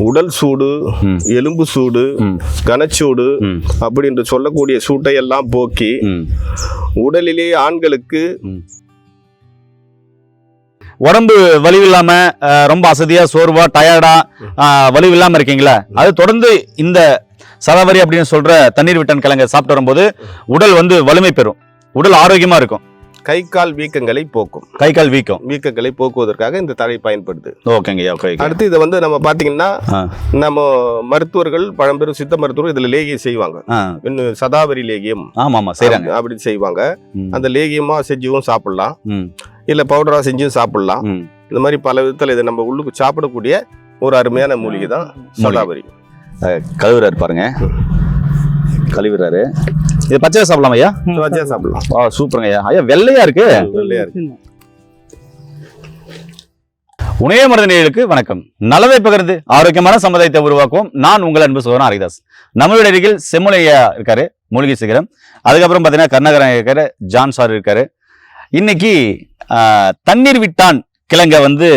உடல் சூடு. எலும்பு சூடு. கனச்சூடு ம். அப்படி என்று சொல்லக்கூடிய சூட்டை எல்லாம் போக்கி. உடலிலே ஆண்களுக்கு உடம்பு வலிவு இல்லாம அஹ், ரொம்ப அசதியா சோர்வா டயர்டா வலிவு இல்லாம இருக்கீங்களா அது தொடர்ந்து இந்த சதாவரி அப்படின்னு சொல்ற தண்ணீர் விட்டன் கிழங்க சாப்பிட்டு வரும்போது உடல் வந்து வலிமை பெறும் உடல் ஆரோக்கியமா இருக்கும் கை கால் வீக்கங்களை போக்கும். கை கால் வீக்கம். வீக்கங்களை போக்குவதற்காக இந்த தழை பயன்படுது. ஓகேங்க ஓகே அடுத்து இதை வந்து நம்ம பாத்தீங்கன்னா. நம்ம மருத்துவர்கள் பழம்பெரும் சித்த மருத்துவர் இதுல லேகியம் செய்வாங்க. இன்னும் சதாவரி லேகியம். ஆமா ஆமா செய்றாங்க. அப்படி செய்வாங்க. அந்த லேகியமா செஞ்சும் சாப்பிடலாம். இல்ல பவுடரா செஞ்சும் சாப்பிடலாம். இந்த மாதிரி பல விதத்துல இதை நம்ம உள்ளுக்கு சாப்பிடக்கூடிய ஒரு அருமையான மூலிகை தான் சதாவரி. கழுவுறாரு பாருங்க. கழுவுறாரு இது பச்சை சாப்பிடலாம் ஐயா? வச்சா சாப்பிடலாம். ஆ சூப்பருங்க ஐயா. ஐயா வெள்ளையா இருக்கு? வெள்ளையா இருக்கு. உணய மருந்தினர்களுக்கு வணக்கம். நல்லதை பகிர்ந்து ஆரோக்கியமான சமுதாயத்தை உருவாக்குவோம். நான் உங்கள் அன்பு சோதரன் ஹரிதாஸ். நம்மளுடைய அருகில் செம்முலையா இருக்காரு மூலிகை சிகரம். அதுக்கப்புறம் பார்த்தீங்கன்னா கர்நாகரன் இருக்காரு ஜான் சார் இருக்காரு. இன்னைக்கு தண்ணீர் விட்டான் கிழங்க வந்து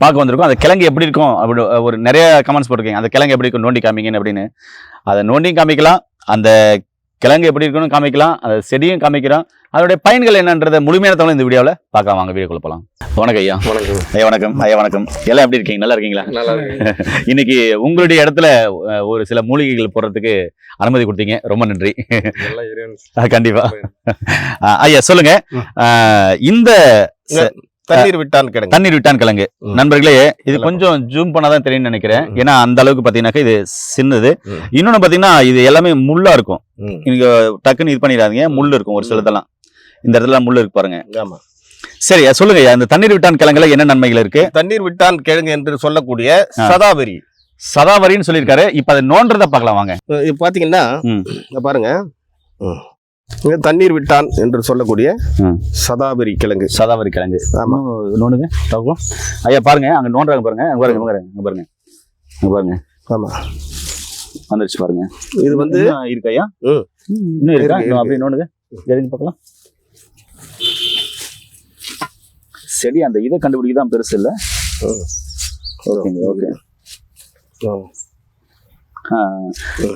பார்க்க வந்திருக்கோம். அந்த கிழங்கு எப்படி இருக்கும்? அப்படி ஒரு நிறைய கமெண்ட்ஸ் போட்டிருக்கீங்க. அந்த கிழங்கு எப்படி இருக்கும்? நோண்டி காமிங்கன்னு அப்படின்னு. அதை நோண்டியும் காமிக்கலாம். அந்த கிழங்கு எப்படி இருக்குன்னு காமிக்கலாம் அந்த செடியும் காமிக்கிறோம் அதோடைய பயன்கள் என்னன்றதை முழுமையான தகவல் இந்த வீடியோவில் பார்க்கலாம். வாங்க வீடியோக்குள்ள போகலாம் வணக்கம் ஐயா. வணக்கம். ஐயா வணக்கம். ஐயா வணக்கம். எல்லாம் எப்படி இருக்கீங்க? நல்லா இருக்கீங்களா? நல்லா இன்னைக்கு உங்களுடைய இடத்துல ஒரு சில மூலிகைகள் போடுறதுக்கு அனுமதி கொடுத்தீங்க. ரொம்ப நன்றி. கண்டிப்பா. ஐயா சொல்லுங்க. இந்த தண்ணீர் விட்டான் கிடங்கு. தண்ணீர் விட்டான் கிழங்கு. நண்பர்களே இது கொஞ்சம் ஜூம் பண்ணாதான் தெரியும்னு நினைக்கிறேன். ஏன்னா அந்த அளவுக்கு பாத்தீங்கன்னாக்கா இது சின்னது. இன்னொன்னு பாத்தீங்கன்னா இது எல்லாமே முள்ளா இருக்கும். நீங்க டக்குன்னு இது பண்ணிடாதீங்க. முள் இருக்கும் ஒரு சிலதெல்லாம். இந்த இடத்துல முள் இருக்கு பாருங்க. ஆமா. சரி சொல்லுங்க இந்த தண்ணீர் விட்டான் கிழங்குல என்ன நன்மைகள் இருக்கு? தண்ணீர் விட்டான் கிழங்கு என்று சொல்லக்கூடிய. சதாவரி. சதாவரின்னு சொல்லியிருக்காரு. இப்ப அதை நோன்றதை பார்க்கலாம் வாங்க. பாத்தீங்கன்னா பாருங்க. தண்ணீர் விட்டான் என்று சொல்லக்கூடிய ம். சதாவரி கிழங்கு. சதாவரி கிழங்கு. ஆமா. இன்னும் நோண்டுங்க. பார்ப்போம் ஐயா பாருங்க. அங்க நோண்டுறாங்க பாருங்க. அங்க பாருங்க அங்க பாருங்க. அங்க பாருங்க. அங்க பாருங்க. ஆமா. வந்துருச்சு பாருங்க. இது வந்து இருக்கா ஐயா. இன்னும் இருக்கா. அப்படியே நோண்டுங்க. எதுங்க பார்க்கலாம். செடி அந்த இதை கண்டுபிடிக்க தான் பெருசு இல்ல. ஓகேங்க ஓகே.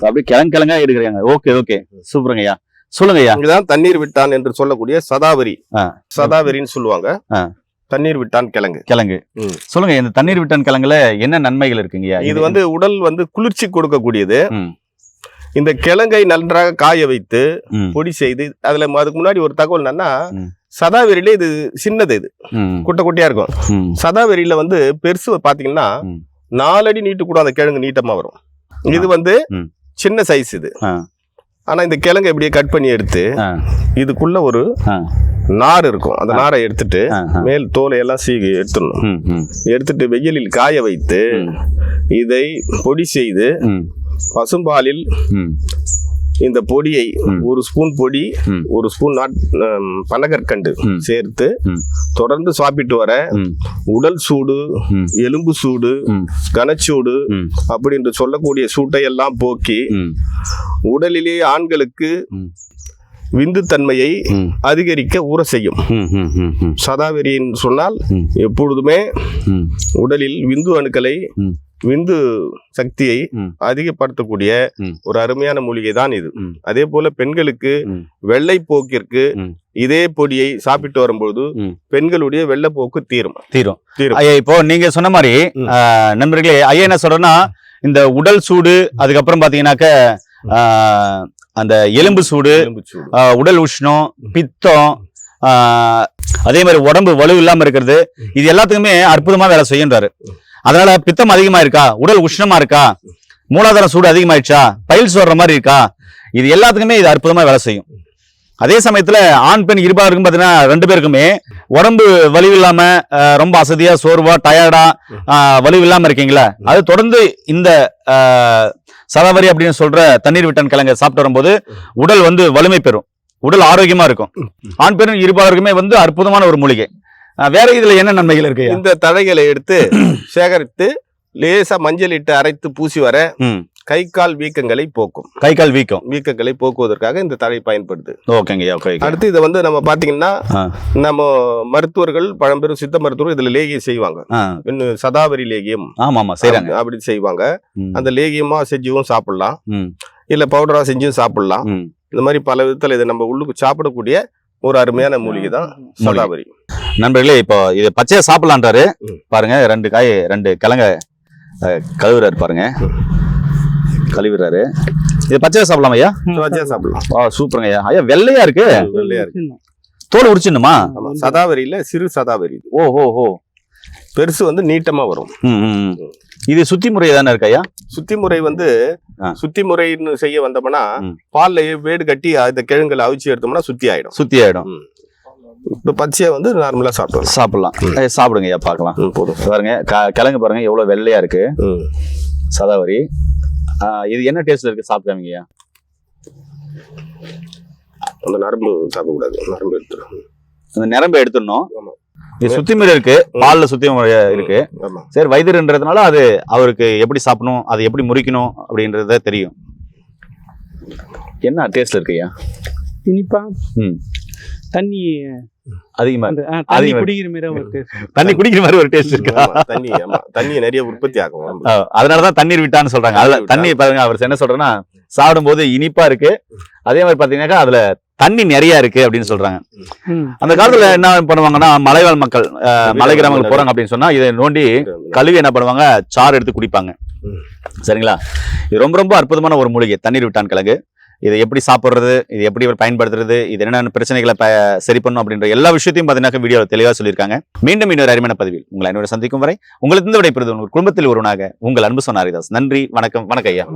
அப்படியே கிழங்கு கிழங்கா எடுக்கிறாங்க. Okay okay. சூப்பருங்க ஐயா. சொல்லுங்க ஐயா இங்கதான் தண்ணீர் விட்டான் என்று சொல்லக்கூடிய சதாவரி. சதாவரின்னு சொல்லுவாங்க. தண்ணீர் விட்டான் கிழங்கு கிழங்கு. சொல்லுங்க இந்த தண்ணீர் விட்டான் கிழங்குல என்ன நன்மைகள் இருக்குங்கய்யா இது வந்து உடல் வந்து குளிர்ச்சி கொடுக்கக்கூடியது. இந்த கிழங்கை நன்றாக காய வைத்து. பொடி செய்து அதுல அதுக்கு முன்னாடி ஒரு தகவல் என்னன்னா. சதாவரியில இது சின்னது இது. குட்டை குட்டியா இருக்கும். சதாவரியில வந்து பெருசு பாத்தீங்கன்னா. நாலடி நீட்டு கூட அந்த கிழங்கு நீட்டமா வரும் இது வந்து. சின்ன சைஸ் இது ஆ. ஆனா இந்த கிழங்கு இப்படியே கட் பண்ணி எடுத்து. இதுக்குள்ள ஒரு. நார் இருக்கும் அந்த நாரை எடுத்துட்டு. மேல் தோலை எல்லாம் சீகி எடுத்துடணும் எடுத்துட்டு வெயிலில் காய வைத்து இதை பொடி செய்து பசும்பாலில் இந்த பொடியை. ஒரு ஸ்பூன் பொடி. ஒரு ஸ்பூன் நாட் பனகற்கண்டு. சேர்த்து. தொடர்ந்து சாப்பிட்டு வர உடல் சூடு எலும்பு சூடு கனச்சூடு அப்படி என்று சொல்லக்கூடிய சூட்டை எல்லாம் போக்கி உடலிலே ஆண்களுக்கு. விந்து தன்மையை அதிகரிக்க ஊற செய்யும் சதாவரின்னு சொன்னால். எப்பொழுதுமே உடலில் விந்து அணுக்களை. விந்து சக்தியை. அதிகப்படுத்தக்கூடிய. ஒரு அருமையான மூலிகை தான் இது. அதே போல பெண்களுக்கு. வெள்ளை போக்கிற்கு. இதே பொடியை சாப்பிட்டு வரும்பொழுது ம். பெண்களுடைய வெள்ளைப்போக்கு தீரும் தீரும் தீரும். ஐயா இப்போ நீங்க சொன்ன மாதிரி நண்பர்களே ஐயா என்ன சொல்றேன்னா இந்த உடல் சூடு அதுக்கப்புறம் பாத்தீங்கன்னாக்க அந்த எலும்பு சூடு உடல் உஷ்ணம் பித்தம் அதே மாதிரி உடம்பு வலு இல்லாம இருக்கிறது இது எல்லாத்துக்குமே அற்புதமா வேலை செய்யுன்றாரு அதனால பித்தம் அதிகமா இருக்கா? உடல் உஷ்ணமா இருக்கா? மூலாதார சூடு அதிகமாயிடுச்சா? பயில் சோடுற மாதிரி இருக்கா? இது எல்லாத்துக்குமே இது அற்புதமா வேலை செய்யும். அதே சமயத்துல ஆண் பெண் இருபாருக்கும் பாத்தீங்கன்னா ரெண்டு பேருக்குமே உடம்பு வலிவு இல்லாம ரொம்ப அசதியா சோர்வா டயர்டா வலிவு இல்லாம இருக்கீங்களா அது தொடர்ந்து இந்த சதவரி சதாவரி அப்படின்னு சொல்ற தண்ணீர் விட்டன் கிழங்க சாப்பிட்டு வரும்போது உடல் வந்து வலிமை பெறும். உடல் ஆரோக்கியமா இருக்கும். ஆண் பெண் இருபாருக்குமே வந்து அற்புதமான ஒரு மூலிகை. வேற இதுல என்ன நன்மைகள் இருக்கு? இந்த தழைகளை எடுத்து சேகரித்து லேசா மஞ்சள் இட்டு அரைத்து பூசி வர கை கால் வீக்கங்களை போக்கும். கை கால் வீக்கம். வீக்கங்களை போக்குவதற்காக இந்த தழை பயன்படுது. ஓகேங்க ஐயா ஓகே அடுத்து இதை வந்து நம்ம பாத்தீங்கன்னா. நம்ம மருத்துவர்கள் பழம்பெரும் சித்த மருத்துவர் இதுல லேகியம் செய்வாங்க. இன்னும் சதாவரி லேகியம். ஆமா ஆமா செய்றாங்க. அப்படி செய்வாங்க. அந்த லேகியமா செஞ்சும் சாப்பிடலாம். இல்ல பவுடரா செஞ்சும் சாப்பிடலாம். இந்த மாதிரி பல விதத்துல இதை நம்ம உள்ளுக்கு சாப்பிடக்கூடிய ஒரு அருமையான மூலிகை தான் சதாவரி. நண்பர்களே இப்போ இது பச்சையா சாப்பிடலான்றாரு. பாருங்க ரெண்டு காய் ரெண்டு கிழங்க கழுவுறாரு பாருங்க. கழுவுறாரு. இது பச்சையா சாப்பிடலாம் ஐயா? வச்சா சாப்பிடலாம். ஆ சூப்பருங்க ஐயா. ஐயா வெள்ளையா இருக்கு. வெள்ளையா இருக்கு. தோல் உரிச்சிடணுமா? சதாவரியில சிறு சதாவரி. ஓ ஹோ ஹோ பெருசு வந்து நீட்டமா வரும். இது சுத்தி முறை தானே இருக்கு ஐயா? சுத்தி முறை வந்து. சுத்தி முறைன்னு செய்ய வந்தோம்னா. பால்ல வேடு கட்டி இந்த கிழங்குல அவிச்சு எடுத்தோம்னா சுத்தி ஆயிடும். சுத்தி ஆயிடும். இப்ப பச்சையா வந்து நார்மலா சாப்பிடலாம். சாப்பிடலாம். சாப்பிடுங்க ஐயா பார்க்கலாம். போதும். பாருங்க க- கிழங்கு பாருங்க எவ்வளவு வெள்ளையா இருக்கு. சதாவரி. இது என்ன டேஸ்ட்ல இருக்கு சாப்பிடாமீங்க ஐயா? அந்த நரம்பு சாப்பிடக்கூடாது. நரம்பு எடுத்துரும். அந்த நிரம்ப எடுத்துடணும். இது சுத்தி முறை இருக்கு. பால்ல சுத்தி முறை இருக்கு. சரி வைத்தியர்ன்றதுனால அது அவருக்கு எப்படி சாப்பிடணும் அதை எப்படி முறிக்கணும் அப்படின்றத தெரியும். என்ன டேஸ்ட்ல இருக்கு ஐயா? இனிப்பா? ம். தண்ணி அதிகமா தண்ணி. குடிக்கிற மாதிரி ஒரு. தண்ணி குடிக்கிற மாதிரி ஒரு டேஸ்ட் இருக்கா? தண்ணி ஆமா. தண்ணியை நிறைய உற்பத்தி ஆகும் அதனாலதான் தண்ணீர் விட்டான்னு சொல்றாங்க. அதுல தண்ணி பாருங்க அவர் என்ன சொல்றேன்னா சாப்பிடும்போது இனிப்பா இருக்கு. அதே மாதிரி பாத்தீங்கன்னாக்கா அதுல தண்ணி நிறைய இருக்கு அப்படின்னு சொல்றாங்க. அந்த காலத்துல என்ன பண்ணுவாங்கன்னா மலைவாழ் மக்கள் அஹ், மலை கிராமங்கள் போறாங்க அப்படின்னு சொன்னா இதை நோண்டி கழுவி என்ன பண்ணுவாங்க சாறு எடுத்து குடிப்பாங்க. சரிங்களா? இது ரொம்ப ரொம்ப அற்புதமான ஒரு மூலிகை தண்ணீர் விட்டான் கிழங்கு. இதை எப்படி சாப்பிடுறது இது எப்படி இவர் பயன்படுத்துறது இது என்னென்ன பிரச்சனைகளை சரி பண்ணும் அப்படின்ற எல்லா விஷயத்தையும் பார்த்தீங்கன்னா வீடியோ தெளிவாக சொல்லியிருக்காங்க. மீண்டும் இன்னொரு அருமையான பதிவில் உங்களை என்னோட சந்திக்கும் வரை உங்களுக்கு இந்த விடைபெறுவது உங்கள் குடும்பத்தில் ஒருவனாக உங்கள் அன்பு சொன்னாரிதாஸ் நன்றி வணக்கம் வணக்கம் ஐயா.